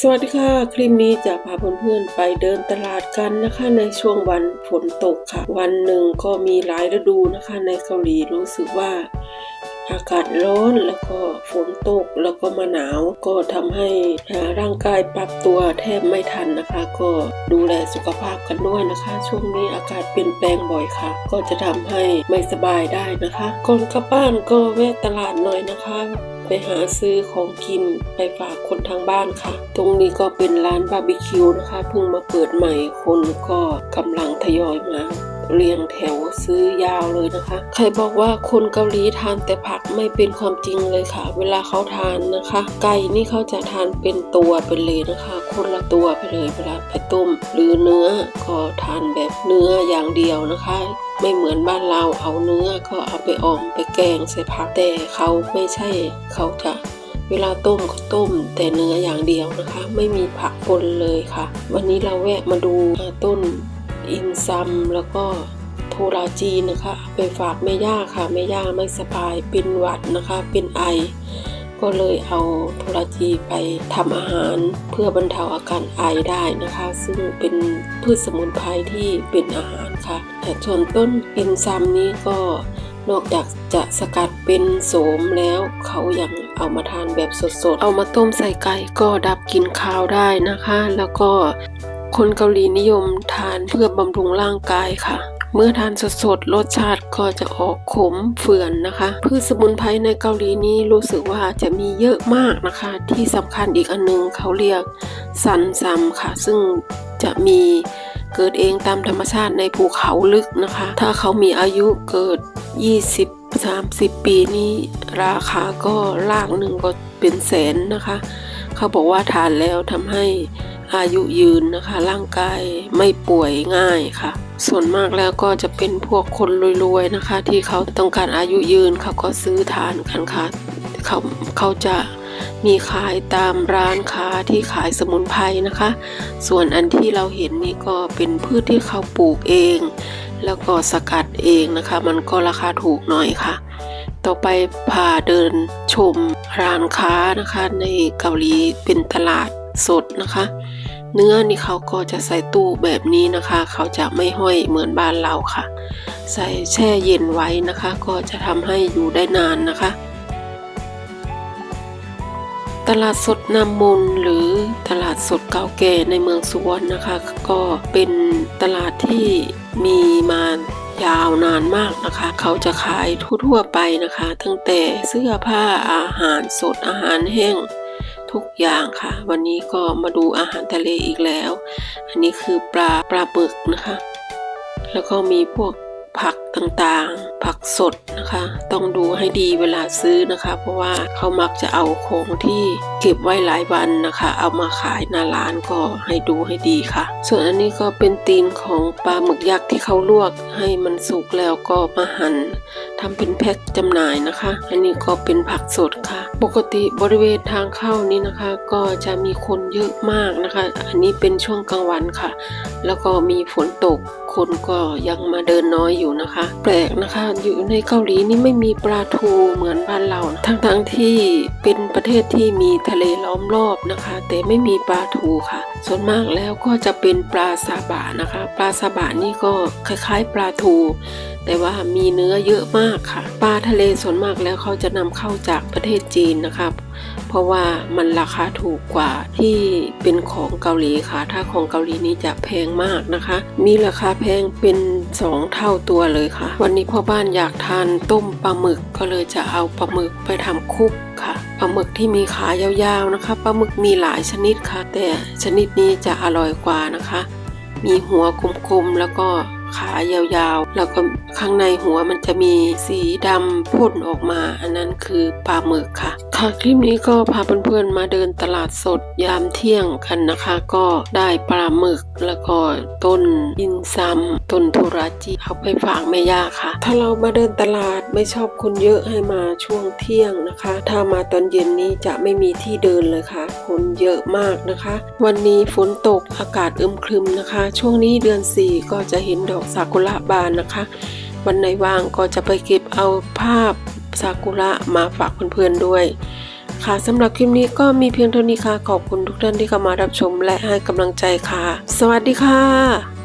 สวัสดีค่ะ คลิปนี้จะพาเพื่อนๆไปเดินตลาดกันนะคะ ในช่วงวันฝนตกค่ะ วันหนึ่งก็มีหลายฤดูนะคะ ในเกาหลีรู้สึกว่าอากาศร้อนแล้วก็ฝนตกแล้วก็มาหนาวก็ทำให้ร่างกายปรับตัวแทบไม่ทันนะคะ ก็ดูแลสุขภาพกันด้วยนะคะ ช่วงนี้อากาศเปลี่ยนแปลงบ่อยค่ะ ก็จะทำให้ไม่สบายได้นะคะก่อนกลับบ้านก็แวะตลาดหน่อยนะคะ ไปหาซื้อของกินไปฝากคนทางบ้านค่ะ ตรงนี้ก็เป็นร้านบาร์บีคิวนะคะ เพิ่งมาเปิดใหม่คนก็กำลังทยอยมา เรียงแถวซื้อยาวเลยนะคะ ใครบอกว่าคนเกาหลีทานแต่ผักไม่เป็นความจริงเลยค่ะ เวลาเขาทานนะคะ ไก่นี่เขาจะทานเป็นตัวเป็นเลยนะคะ คนละตัวไปเลยเวลาไปต้ม หรือเนื้อก็ทานแบบเนื้ออย่างเดียวนะคะไม่เหมือนบ้านเราเอาเนื้อก็เอาไปออมไปแกงใส่ผักแต่เขาไม่ใช่เขาจะเวลาต้มก็ต้มแต่เนื้ออย่างเดียวนะคะ ไม่มีผักปนเลยค่ะ วันนี้เราแวะมาดูต้น อินซัมแล้วก็โทราจีนนะคะ ไปฝากแม่ย่าค่ะแม่ย่าไม่สบายเป็นหวัดนะคะ เป็นไอ ก็เลยเอาโทราจีไปทำอาหารเพื่อบรรเทาอาการไอได้นะคะ ซึ่งเป็นพืชสมุนไพรที่เป็นอาหารค่ะแต่ส่วนต้นอินซัมนี้ก็นอกจากจะสกัดเป็นโสมแล้วเขายังเอามาทานแบบสดๆ เอามาต้มใส่ไก่ก็ดับกลิ่นคาวได้นะคะ แล้วก็ คนเกาหลีนิยมทานเพื่อบำรุงร่างกายค่ะ เมื่อทานสดๆรสชาติก็จะออกขมเฝื่อนนะคะ พืชสมุนไพรในเกาหลีนี้รู้สึกว่าจะมีเยอะมากนะคะ ที่สำคัญอีกอันหนึงเขาเรียกซันซัมค่ะ ซึ่งจะมีเกิดเองตามธรรมชาติในภูเขาลึกนะคะ ถ้าเขามีอายุเกิด 20 30 ปีนี้ราคาก็ลากหนึ่งก็เป็นแสนนะคะ เขาบอกว่าทานแล้วทำให้ อายุยืนนะคะ ร่างกายไม่ป่วยง่ายค่ะ ส่วนมากแล้วก็จะเป็นพวกคนรวยๆนะคะ ที่เขาต้องการอายุยืนเขาก็ซื้อทานกันค่ะเขาเขาจะมีขายตามร้านค้าที่ขายสมุนไพรนะคะ ส่วนอันที่เราเห็นนี่ก็เป็นพืชที่เขาปลูกเอง แล้วก็สกัดเองนะคะ มันก็ราคาถูกหน่อยค่ะ ต่อไปพาเดินชมร้านค้านะคะในเกาหลีเป็นตลาด สดนะคะ เนื้อนี่เขาก็จะใส่ตู้แบบนี้นะคะ เขาจะไม่ห้อยเหมือนบ้านเราค่ะ ใส่แช่เย็นไว้นะคะ ก็จะทำให้อยู่ได้นานนะคะ ตลาดสดนามนหรือตลาดสดเก่าแก่ในเมืองสุวรรณนะคะ ก็เป็นตลาดที่มีมายาวนานมากนะคะ เขาจะขายทั่วๆไปนะคะ ตั้งแต่เสื้อผ้าอาหารสดอาหารแห้ง ทุกอย่างค่ะ วันนี้ก็มาดูอาหารทะเลอีกแล้ว อันนี้คือปลาปลาบึกนะคะ แล้วก็มีพวกผัก ต่างๆ ผักสดนะคะ ต้องดูให้ดีเวลาซื้อนะคะ เพราะว่าเขามักจะเอาของที่เก็บไว้หลายวันนะคะ เอามาขายหน้าร้านก็ให้ดูให้ดีค่ะ ส่วนอันนี้ก็เป็นตีนของปลาหมึกยักษ์ที่เขาลวกให้มันสุกแล้วก็มาหั่นทำเป็นแพ็คจำหน่ายนะคะ อันนี้ก็เป็นผักสดค่ะ ปกติบริเวณทางเข้านี้นะคะ ก็จะมีคนเยอะมากนะคะ อันนี้เป็นช่วงกลางวันค่ะ แล้วก็มีฝนตกคนก็ยังมาเดินน้อยอยู่นะคะแปลกนะคะ อยู่ในเกาหลีนี่ไม่มีปลาทูเหมือนบ้านเรา ทั้งๆที่เป็นประเทศที่มีทะเลล้อมรอบนะคะ แต่ไม่มีปลาทูค่ะ ส่วนมากแล้วก็จะเป็นปลาซาบะนะคะ ปลาซาบะนี่ก็คล้ายๆ ปลาทู แต่ว่ามีเนื้อเยอะมากค่ะ ปลาทะเลส่วนมากแล้วเขาจะนำเข้าจากประเทศจีนนะครับ ราะว่ามันราคาถูกกว่าที่เป็นของเกาหลีค่ะ ถ้าของเกาหลีนี่จะแพงมากนะคะ มีราคาแพงเป็นสองเท่าตัวเลยค่ะ วันนี้พ่อบ้านอยากทานต้มปลาหมึกก็เลยจะเอาปลาหมึกไปทำคุกค่ะปลาหมึกที่มีขายาวๆนะคะปลาหมึกมีหลายชนิดค่ะ แต่ชนิดนี้จะอร่อยกว่านะคะ มีหัวกลมๆแล้วก็ ขายาวๆ แล้วก็ข้างในหัวมันจะมีสีดำพ่นออกมา อันนั้นคือปลาหมึกค่ะ ค่ะคลิปนี้ก็พาเพื่อนๆมาเดินตลาดสดยามเที่ยงกันนะคะ ก็ได้ปลาหมึกแล้วก็ต้นอินซัมต้นทุราจิเอาไปฝากแม่ย่าค่ะ ถ้าเรามาเดินตลาดไม่ชอบคนเยอะให้มาช่วงเที่ยงนะคะ ถ้ามาตอนเย็นนี้จะไม่มีที่เดินเลยค่ะ คนเยอะมากนะคะ วันนี้ฝนตกอากาศอึมครึมนะคะ ช่วงนี้เดือน4ก็จะเห็นดอดอกซากุระบานนะคะ วันไหนว่างก็จะไปเก็บเอาภาพซากุระมาฝากเพื่อนๆด้วย ค่ะสำหรับคลิปนี้ก็มีเพียงเท่านี้ค่ะ ขอบคุณทุกท่านที่เข้ามารับชมและให้กำลังใจค่ะ สวัสดีค่ะ